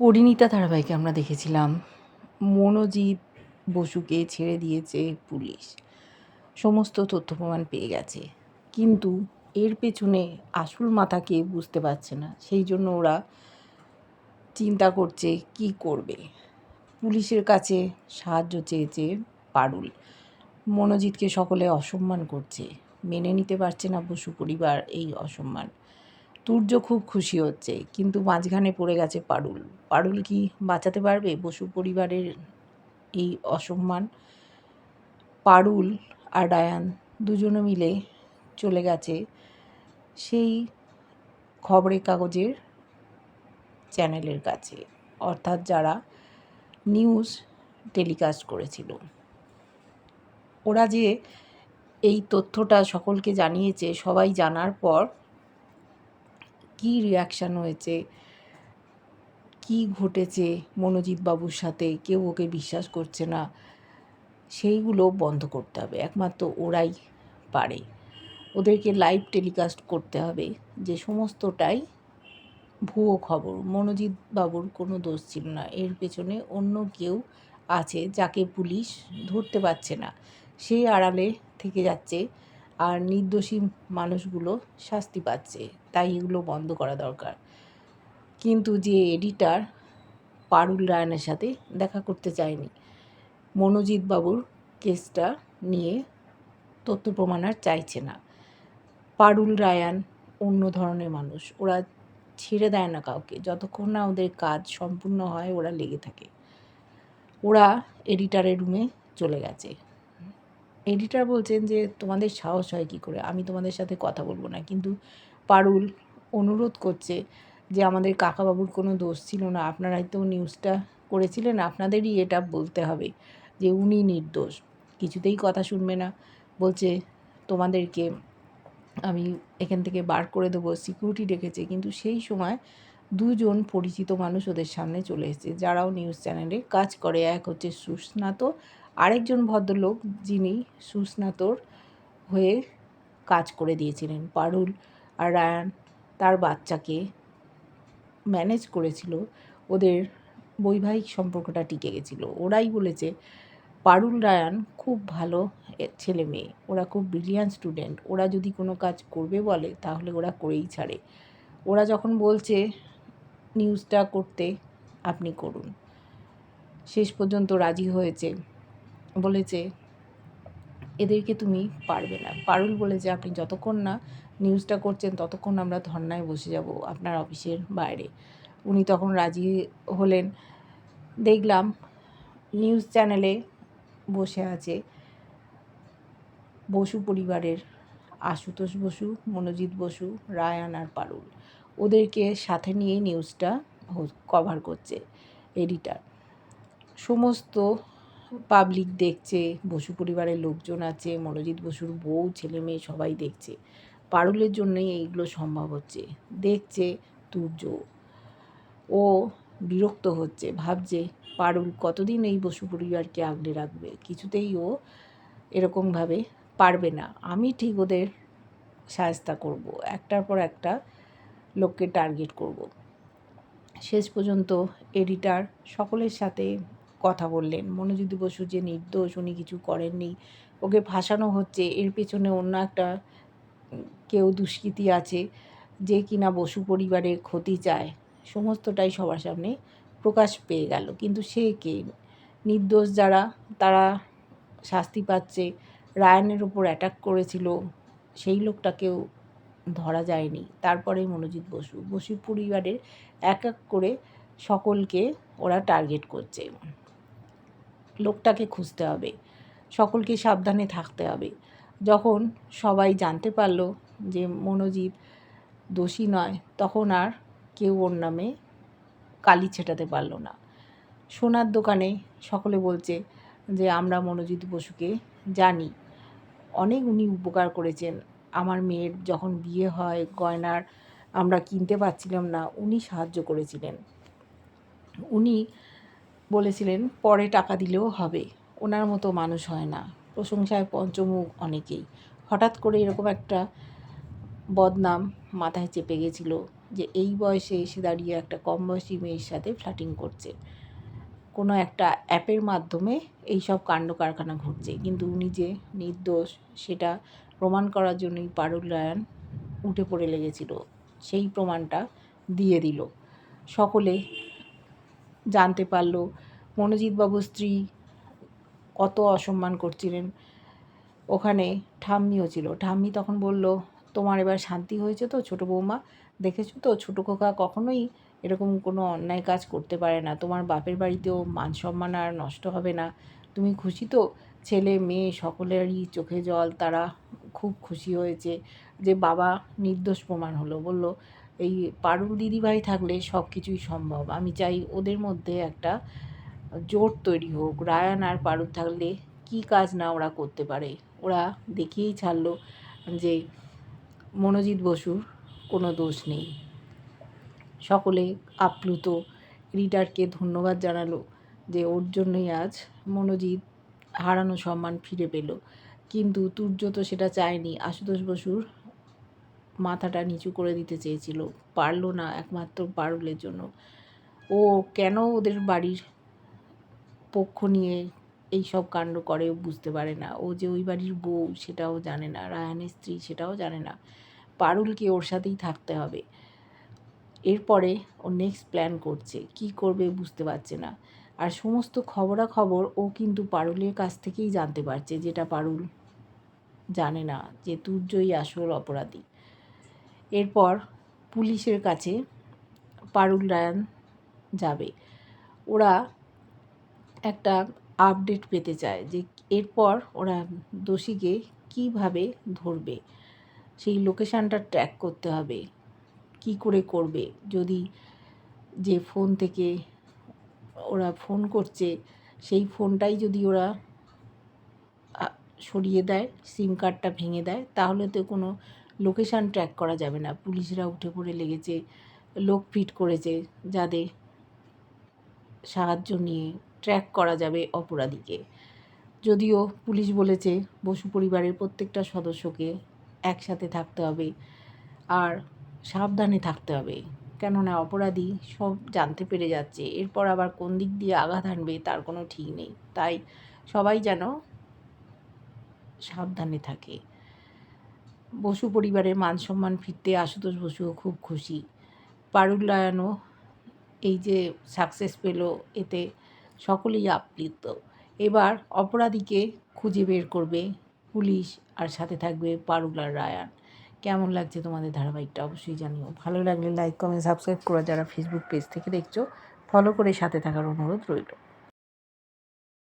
পরিণীতা ধারাবাহিকে আমরা দেখেছিলাম। মনোজিৎ বসুকে ছেড়ে দিয়েছে পুলিশ। সমস্ত তথ্য প্রমাণ পেয়ে গেছে। কিন্তু এর পেছনে আসল মাথাকে বুঝতে পারছে না। সেই জন্য ওরা চিন্তা করছে, কি করবে? পুলিশের কাছে সাহায্য চেয়েছে পারুল। মনোজিৎকে সকলে অসম্মান করছে। মেনে নিতে পারছে না বসু পরিবার এই অসম্মান। তুর্য খুব খুশি হচ্ছে, কিন্তু মাঝখানে পড়ে গেছে পারুল। পারুল কি বাঁচাতে পারবে? বসু পরিবারের এই অসম্মান। পারুল আর ডায়ান দুজনে মিলে চলে গেছে সেই খবরের কাগজের চ্যানেলের কাছে, অর্থাৎ যারা নিউজ টেলিকাস্ট করেছিল। ওরা যে এই তথ্যটা সকলকে জানিয়েছে, সবাই জানার পর কী রিয়াকশান হয়েছে? কি ঘটেছে মনোজিৎ বাবুর সাথে? কেউ ওকে বিশ্বাস করছে না। সেইগুলো বন্ধ করতে হবে। একমাত্র ওরাই পারে। ওদেরকে লাইভ টেলিকাস্ট করতে হবে। যে সমস্তটাই ভুয়ো খবর। মনোজিৎ বাবুর কোনো দোষ ছিল না। এর পেছনে অন্য কেউ আছে যাকে পুলিশ ধরতে পারছে না। সেই আড়ালে থেকে যাচ্ছে আর নির্দোষী মানুষগুলো শাস্তি পাচ্ছে, তাই এগুলো বন্ধ করা দরকার। কিন্তু যে এডিটার পারুল রায়নের সাথে দেখা করতে চায়নি, মনোজিৎ বাবুর কেসটা নিয়ে তথ্য প্রমাণ আর চাইছে না। পারুল রায়ান অন্য ধরনের মানুষ, ওরা ছেড়ে দেয় না কাউকে, যতক্ষণ না ওদের কাজ সম্পূর্ণ হয়, ওরা লেগে থাকে। ওরা এডিটারের রুমে চলে গেছে। এডিটার বলছেন যে, তোমাদের সাহস হয় কী করে? আমি তোমাদের সাথে কথা বলব না। কিন্তু পারুল অনুরোধ করছে যে, আমাদের কাকাবাবুর কোনো দোষ ছিল না। আপনারাই তো নিউজটা করেছিলেন। আপনাদেরই এটা বলতে হবে যে, উনি নির্দোষ। কিছুতেই কথা শুনবে না। বলছে, তোমাদেরকে আমি এখান থেকে বার করে দেবো। সিকিউরিটি রেখেছে কিন্তু সেই সময় দুজন পরিচিত মানুষ ওদের সামনে চলে এসেছে, যারাও নিউজ চ্যানেলে কাজ করে। এক হচ্ছে সুস্নাত আরেকজন ভদ্রলোক যিনি সুস্নাতর হয়ে কাজ করে দিয়েছিলেন, পারুল আর রায়ান, তার বাচ্চাকে ম্যানেজ করেছিল। ওদের বৈবাহিক সম্পর্কটা টিকে গেছিল। ওরাই বলেছে, পারুল, রায়ান খুব ভালো ছেলে মেয়ে। ওরা খুব ব্রিলিয়ান্ট স্টুডেন্ট ওরা যদি কোনো কাজ করবে বলে, তাহলে ওরা করেই ছাড়ে। ওরা যখন বলছে নিউজটা করতে আপনি করুন। শেষ পর্যন্ত রাজি হয়েছে। বলেছে এদেরকে তুমি পারবে না। পারুল বলেছে আপনি যতক্ষণ না নিউজটা করছেন, ততক্ষণ আমরা ধর্নায় বসে যাব আপনার অফিসের বাইরে। উনি তখন রাজি হলেন। দেখলাম নিউজ চ্যানেলে বসে আছে বসু পরিবারের আশুতোষ বসু, মনোজিৎ বসু, রায়ান আর পারুল। ওদেরকে সাথে নিয়েই নিউজটা কভার করছে এডিটার সমস্ত পাবলিক দেখছে, বসু পরিবারের লোকজন আছে, মনোজিৎ বসুর বউ, ছেলে মেয়ে সবাই দেখছে। পারুলের জন্যই এইগুলো সম্ভব হচ্ছে। দেখছে, তুর্য। ও বিরক্ত হচ্ছে, ভাবছে পারুল কতদিন এই বসু পরিবারকে আগলে রাখবে? কিছুতেই ও এরকমভাবে পারবে না। আমি ঠিক ওদের সায়স্তা করব। একটার পর একটা লোককে টার্গেট করব। শেষ পর্যন্ত এডিটার সকলের সাথে কথা বললেন। মনোজিৎ বসু যে নির্দোষ উনি কিছু করেননি, ওকে ফাঁসানো হচ্ছে। এর পেছনে অন্য একটা কেউ দুষ্কৃতি আছে যে কিনা বসু পরিবারের ক্ষতি চায়। সমস্তটাই সবার সামনে প্রকাশ পেয়ে গেল। কিন্তু সে কে? নির্দোষ যারা, তারা শাস্তি পাচ্ছে। রায়নের ওপর অ্যাটাক করেছিল। সেই লোকটাকেও ধরা যায়নি। তারপরে মনোজিৎ বসু। বসু পরিবারের এক এক করে সকলকে ওরা টার্গেট করছে। লোকটাকে খুঁজতে হবে, সকলকে সাবধানে থাকতে হবে। যখন সবাই জানতে পারল যে মনোজিৎ দোষী নয়, তখন আর কেউ ওর নামে কালি ছেটাতে পারল না। সোনার দোকানে সকলে বলছে যে, আমরা মনোজিৎ বসুকে জানি। অনেক উনি উপকার করেছেন। আমার মেয়ের যখন বিয়ে হয়, গয়নার আমরা কিনতে পারছিলাম না। উনি সাহায্য করেছিলেন। উনি বলেছিলেন, পরে টাকা দিলেও হবে। ওনার মতো মানুষ হয় না। প্রশংসায় পঞ্চমুখ অনেকেই। হঠাৎ করে এরকম একটা বদনাম মাথায় চেপে গেছিল যে, এই বয়সে এসে দাঁড়িয়ে একটা কম বয়সী মেয়ের সাথে ফ্ল্যাটিং করছে। কোনো একটা অ্যাপের মাধ্যমে এই সব কাণ্ড কারখানা ঘটছে। কিন্তু উনি যে নির্দোষ, সেটা প্রমাণ করার জন্যই পারুল রায়ান উঠে পড়ে লেগেছিল। সেই প্রমাণটা দিয়ে দিল। সকলে জানতে পারল। মনোজিৎবাবুর স্ত্রী কত অসম্মান করছিলেন। ওখানে ঠাম্মিও ছিল। ঠাম্মি তখন বলল, তোমার এবার শান্তি হয়েছে তো ছোটো বৌমা? দেখেছ তো, ছোটো খোকা কখনোই এরকম কোনো অন্যায় কাজ করতে পারে না। তোমার বাপের বাড়িতেও মান সম্মান আর নষ্ট হবে না। তুমি খুশি তো? ছেলে, মেয়ে সকলেরই চোখে জল। তারা খুব খুশি হয়েছে যে বাবা নির্দোষ প্রমাণ হলো। বলল এই পারুল দিদিভাই থাকলে সব কিছুই সম্ভব। আমি চাই ওদের মধ্যে একটা জোট তৈরি হোক। রায়ান আর পারুল থাকলে কি কাজ না ওরা করতে পারে? ওরা দেখিয়েই ছাড়লো যে মনোজিৎ বসুর কোনো দোষ নেই। সকলে আপ্লুত। রিডারকে ধন্যবাদ জানালো যে ওর জন্যই আজ মনোজিৎ হারানো সম্মান ফিরে পেল। কিন্তু তুর্য তো সেটা চায়নি। আশুতোষ বসুর মাথাটা নিচু করে দিতে চেয়েছিল। পারল না একমাত্র পারুলের জন্য। ও কেন ওদের বাড়ির পক্ষ নিয়ে এই সব কাণ্ড করে বুঝতে পারে না। ও যে ওই বাড়ির বউ সেটাও জানে না, রায়ানের স্ত্রী সেটাও জানে না। পারুলকে ওর সাথেই থাকতে হবে। এরপরে ও নেক্সট প্ল্যান করছে। কি করবে বুঝতে পারছে না। আর সমস্ত খবরাখবর ও কিন্তু পারুলের কাছ থেকেই জানতে পারছে, যেটা পারুল জানে না যে তুর্যই আসল অপরাধী। এরপর পুলিশের কাছে পারুল রায়ান যাবে। ওরা একটা আপডেট পেতে চায় যে এরপর ওরা দোষীকে কীভাবে ধরবে? সেই লোকেশানটা ট্র্যাক করতে হবে। কি করে করবে? যদি যে ফোন থেকে ওরা ফোন করছে, সেই ফোনটাই যদি ওরা সরিয়ে দেয় সিম কার্ডটা ভেঙে দেয়, তাহলে তো কোনো লোকেশান ট্র্যাক করা যাবে না। পুলিশরা উঠে পড়ে লেগেছে, লোক ফিট করেছে যাদের সাহায্য নিয়ে ট্র্যাক করা যাবে অপরাধীকে। যদিও পুলিশ বলেছে, বসু পরিবারের প্রত্যেকটা সদস্যকে একসাথে থাকতে হবে আর সাবধানে থাকতে হবে। কেননা অপরাধী সব জানতে পেরে যাচ্ছে, এরপর আবার কোন দিক দিয়ে আঘাত আনবে তার কোনো ঠিক নেই। তাই সবাই যেন সাবধানে থাকে। বসু পরিবারের মান সম্মান ফিরতে আশুতোষ বসুও খুব খুশি। পারুল রায়ানও এই যে সাকসেস পেল, এতে সকলেই আপ্লিত। এবার অপরাধীকে খুঁজে বের করবে পুলিশ আর সাথে থাকবে পারুল আর রায়ান। কেমন লাগছে তোমাদের ধারাবাহিকটা অবশ্যই জানিও। ভালো লাগলে লাইক কমেন্ট সাবস্ক্রাইব করো যারা ফেসবুক পেজ থেকে দেখছ ফলো করে সাথে থাকার অনুরোধ রইল।